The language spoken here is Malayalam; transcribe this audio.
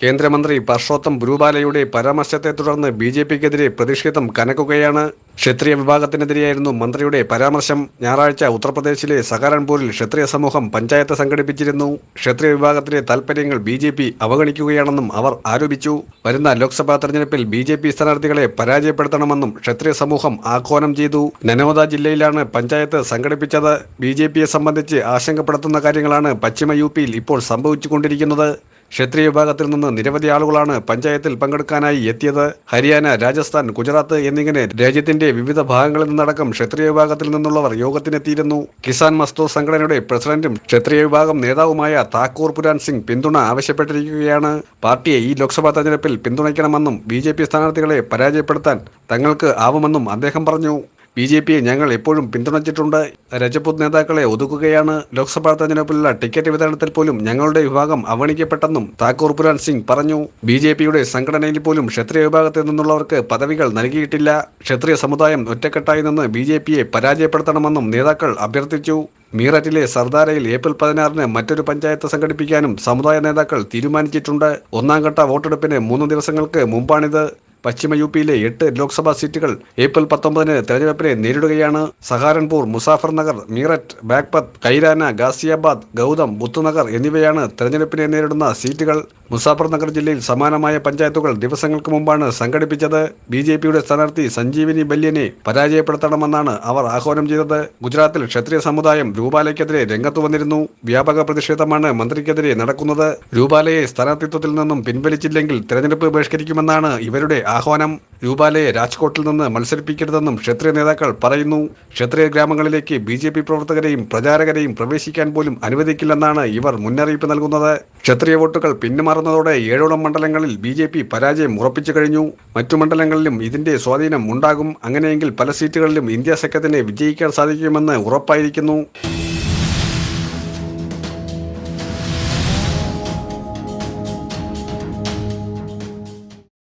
കേന്ദ്രമന്ത്രി പർഷോത്തം ബ്രൂബാലയുടെ പരാമർശത്തെ തുടർന്ന് ബി ജെ പിക്കെതിരെ പ്രതിഷേധം കനക്കുകയാണ്. ക്ഷത്രിയ വിഭാഗത്തിനെതിരെയായിരുന്നു മന്ത്രിയുടെ പരാമർശം. ഞായറാഴ്ച ഉത്തർപ്രദേശിലെ സഹാരൻപൂരിൽ ക്ഷത്രിയ സമൂഹം പഞ്ചായത്ത് സംഘടിപ്പിച്ചിരുന്നു. ക്ഷത്രിയ വിഭാഗത്തിലെ താൽപര്യങ്ങൾ ബി ജെ പി അവഗണിക്കുകയാണെന്നും അവർ ആരോപിച്ചു. വരുന്ന ലോക്സഭാ തെരഞ്ഞെടുപ്പിൽ ബി ജെ പി സ്ഥാനാർത്ഥികളെ പരാജയപ്പെടുത്തണമെന്നും ക്ഷത്രിയ സമൂഹം ആഹ്വാനം ചെയ്തു. നനോദ ജില്ലയിലാണ് പഞ്ചായത്ത് സംഘടിപ്പിച്ചത്. ബി ജെ പിയെ സംബന്ധിച്ച് ആശങ്കപ്പെടുത്തുന്ന കാര്യങ്ങളാണ് പശ്ചിമ യു പിയിൽ ഇപ്പോൾ സംഭവിച്ചുകൊണ്ടിരിക്കുന്നത്. ക്ഷത്രിയ വിഭാഗത്തിൽ നിന്ന് നിരവധി ആളുകളാണ് പഞ്ചായത്തിൽ പങ്കെടുക്കാനായി എത്തിയത്. ഹരിയാന രാജസ്ഥാൻ ഗുജറാത്ത് എന്നിങ്ങനെ രാജ്യത്തിന്റെ വിവിധ ഭാഗങ്ങളിൽ നിന്നടക്കം ക്ഷത്രിയ വിഭാഗത്തിൽ നിന്നുള്ളവർ യോഗത്തിനെത്തിയിരുന്നു. കിസാൻ മസ്തൂർ സംഘടനയുടെ പ്രസിഡന്റും ക്ഷത്രിയ വിഭാഗം നേതാവുമായ താക്കൂർ പുരാൻ സിംഗ് പിന്തുണ ആവശ്യപ്പെട്ടിരിക്കുകയാണ്. പാർട്ടിയെ ഈ ലോക്സഭാ തെരഞ്ഞെടുപ്പിൽ പിന്തുണയ്ക്കണമെന്നും ബി സ്ഥാനാർത്ഥികളെ പരാജയപ്പെടുത്താൻ തങ്ങൾക്ക് ആവുമെന്നും അദ്ദേഹം പറഞ്ഞു. ബി ജെ പിയെ ഞങ്ങൾ എപ്പോഴും പിന്തുണച്ചിട്ടുണ്ട്. രജപുത് നേതാക്കളെ ഒതുക്കുകയാണ്. ലോക്സഭാ തെരഞ്ഞെടുപ്പിലുള്ള ടിക്കറ്റ് വിതരണത്തിൽ പോലും ഞങ്ങളുടെ വിഭാഗം അവഗണിക്കപ്പെട്ടെന്നും താക്കൂർ പുരാൻ സിംഗ് പറഞ്ഞു. ബി ജെ പിയുടെ സംഘടനയിൽ പോലും ക്ഷത്രിയ വിഭാഗത്തിൽ നിന്നുള്ളവർക്ക് പദവികൾ നൽകിയിട്ടില്ല. ക്ഷത്രിയ സമുദായം ഒറ്റക്കെട്ടായി നിന്ന് ബി ജെ പിയെ പരാജയപ്പെടുത്തണമെന്നും നേതാക്കൾ അഭ്യർത്ഥിച്ചു. മീററ്റിലെ സർദാരയിൽ ഏപ്രിൽ പതിനാറിന് മറ്റൊരു പഞ്ചായത്ത് സംഘടിപ്പിക്കാനും സമുദായ നേതാക്കൾ തീരുമാനിച്ചിട്ടുണ്ട്. ഒന്നാം ഘട്ട വോട്ടെടുപ്പിന് മൂന്ന് ദിവസങ്ങൾക്ക് മുമ്പാണിത്. പശ്ചിമ യു പിയിലെ എട്ട് ലോക്സഭാ സീറ്റുകൾ ഏപ്രിൽ പത്തൊമ്പതിന് തെരഞ്ഞെടുപ്പിനെ നേരിടുകയാണ്. സഹാരൻപൂർ മുസാഫർ നഗർ മീററ്റ് ബാഗ്പത് കൈരാന ഗാസിയാബാദ് ഗൗതം ബുത്തുനഗർ എന്നിവയാണ് തെരഞ്ഞെടുപ്പിനെ നേരിടുന്ന സീറ്റുകൾ. മുസാഫർ നഗർ ജില്ലയിൽ സമാനമായ പഞ്ചായത്തുകൾ ദിവസങ്ങൾക്ക് മുമ്പാണ് സംഘടിപ്പിച്ചത്. ബി ജെ പിയുടെ സ്ഥാനാർത്ഥി സഞ്ജീവിനി ബല്യനെ പരാജയപ്പെടുത്തണമെന്നാണ് അവർ ആഹ്വാനം ചെയ്തത്. ഗുജറാത്തിൽ ക്ഷത്രിയ സമുദായം രൂപാലയ്ക്കെതിരെ രംഗത്തു വന്നിരുന്നു. വ്യാപക പ്രതിഷേധമാണ് മന്ത്രിക്കെതിരെ നടക്കുന്നത്. രൂപാലയെ സ്ഥാനാർത്ഥിത്വത്തിൽ നിന്നും പിൻവലിച്ചില്ലെങ്കിൽ തെരഞ്ഞെടുപ്പ് ബഹിഷ്കരിക്കുമെന്നാണ് ഇവരുടെ ആഹ്വാനം. രൂപാലയെ രാജ്കോട്ടിൽ നിന്ന് മത്സരിപ്പിക്കരുതെന്നും ക്ഷേത്രീയ നേതാക്കൾ പറയുന്നു. ക്ഷേത്രീയ ഗ്രാമങ്ങളിലേക്ക് ബി ജെ പി പ്രവർത്തകരെയും പ്രചാരകരെയും പ്രവേശിക്കാൻ പോലും അനുവദിക്കില്ലെന്നാണ് ഇവർ മുന്നറിയിപ്പ് നൽകുന്നത്. ക്ഷത്രിയ വോട്ടുകൾ പിന്മാറുന്നതോടെ ഏഴോളം മണ്ഡലങ്ങളിൽ ബി ജെ പി പരാജയം ഉറപ്പിച്ചു കഴിഞ്ഞു. മറ്റു മണ്ഡലങ്ങളിലും ഇതിന്റെ സ്വാധീനം ഉണ്ടാകും. അങ്ങനെയെങ്കിൽ പല സീറ്റുകളിലും ഇന്ത്യ സഖ്യത്തിന് വിജയിക്കാൻ സാധിക്കുമെന്ന് ഉറപ്പായിരിക്കുന്നു.